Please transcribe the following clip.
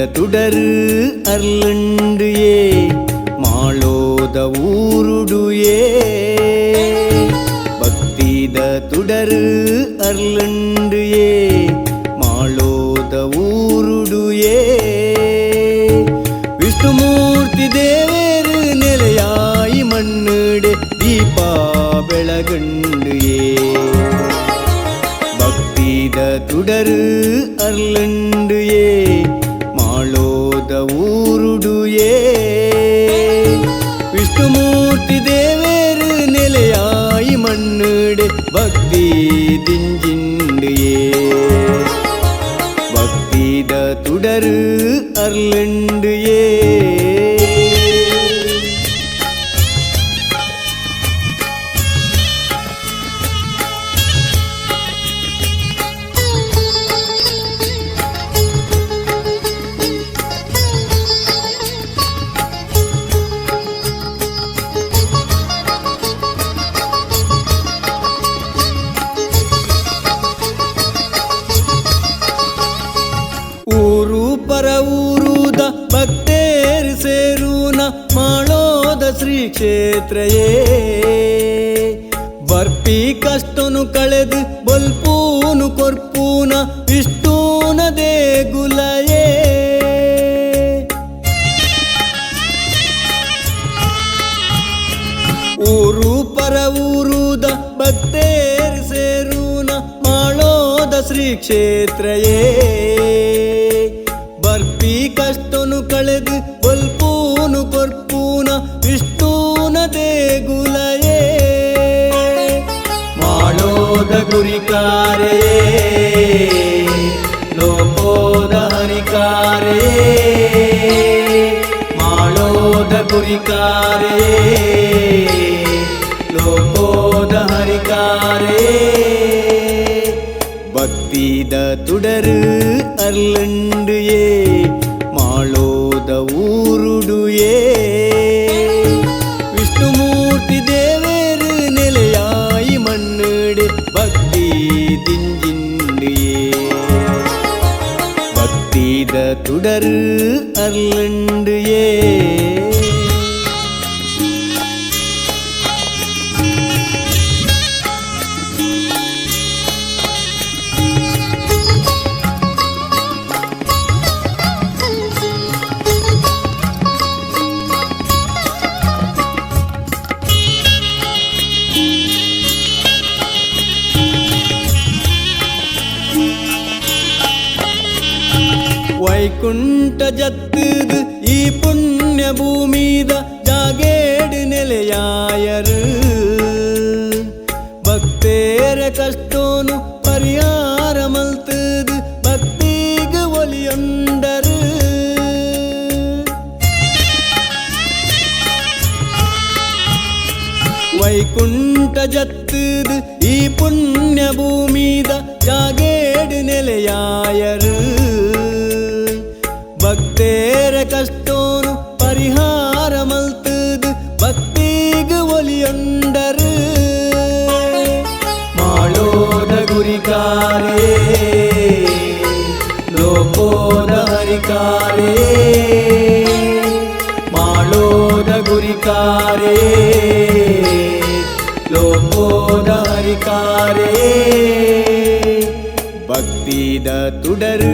துடரு அருளுண்டு ஏ மாளோத ஊருடு ஏ ಭಕ್ತಿದ ತುಡರು ಅರ್ಲಂಡು ಏ ಮಾಳೋದ ಊರುಡು ಏ ವಿಷ್ಣುಮೂರ್ತಿ ದೇವೇರು ನೆಲೆಯಾಯಿ ಮಣ್ಣುಡೆ ದೀಪ ಬೆಳಗಂಡು ಏ ಭಕ್ತಿದ ತುಡರು பக்தித ಸೇರೂನ ಮಾಡೋದ ಶ್ರೀ ಕ್ಷೇತ್ರಯೇ. ಬರ್ಪಿ ಕಷ್ಟನು ಕಳೆದು ಬಲ್ಪೂನು ಕೊರ್ಪೂನ ವಿಷ್ಣೂನ ದೇಗುಲಯೇ. ಊರು ಪರ ಊರುದ ಭಕ್ತೇರು ಸೇರೂನ ಮಾಡೋದ ಶ್ರೀ ಕ್ಷೇತ್ರಯೇ. ಬರ್ಪಿ ಕಷ್ಟನು ಕಳೆದು குறிக்காரே லோகோத ஹரிக்காரே மாலோத குறிக்காரே லோகோத ஹரிக்காரே பக்தித தொடரு அருளண்டு ஏ துடரு அருளுண்டு ஏ ವೈಕುಂಠ ಜತ್ತದು ಈ ಪುಣ್ಯ ಭೂಮಿದ ಜಾಗೇಡು ನೆಲೆಯಾಯರು ಭಕ್ತೇರ ಕಷ್ಟೋನು ಪರಿಹಾರ ಮಲ್ತದು ಭಕ್ತಿಗ ಒಲಿಯೊಂಡರು ವೈಕುಂಠ ಜತ್ತದು ಈ ಪುಣ್ಯ ಭೂಮಿದ ಜಾಗೇಡು ನೆಲೆಯಾಯರು ಹರಿಕಾರೇ ಮಾಡೋದ ಗುರಿಕಾರೇ ಲೋಕೋದ ಹರಿಕಾರೇ ಭಕ್ತಿದ ತುಡರು